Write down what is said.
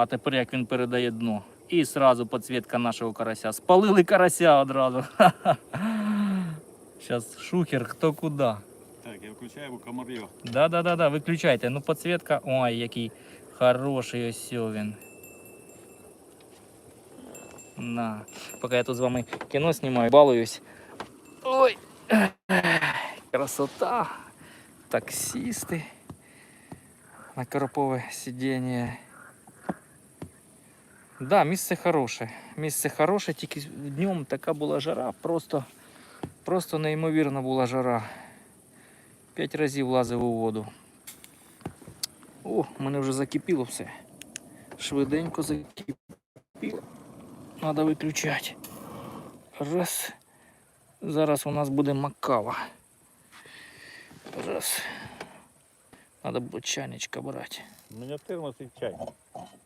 А тепер як він передає дно. І сразу підсвітка нашого карася. Спалили карася одразу. Зараз шухер хто куди. Так, я включаю комар'я. Да, да, да, да, виключайте. Ну, підсвітка. Ой, який хороший ось він. На. Поки я тут з вами кіно знімаю, балуюсь. Ой. Красота. Таксисти. На коропове сидіння. Да, місце хороше. Місце хороше, тільки днем така була жара, просто, просто неймовірна була жара. П'ять разів лазив у воду. О, мене вже закипіло все. Швиденько закипіло. Треба виключати. Раз. Зараз у нас буде макава. Раз. Треба чайничка брати. У мене термос і чай.